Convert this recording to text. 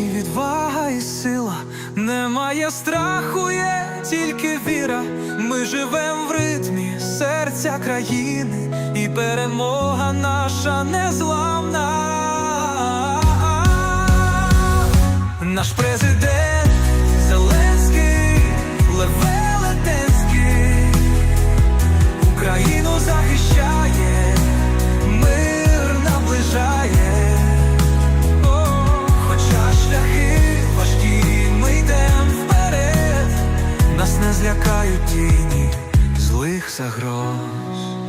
єдності, відвага і сила, немає страху, є тільки віра. Ми живем в ритмі серця країни, і перемога наша незламна. Наш президент нас не злякають тіні злих загроз.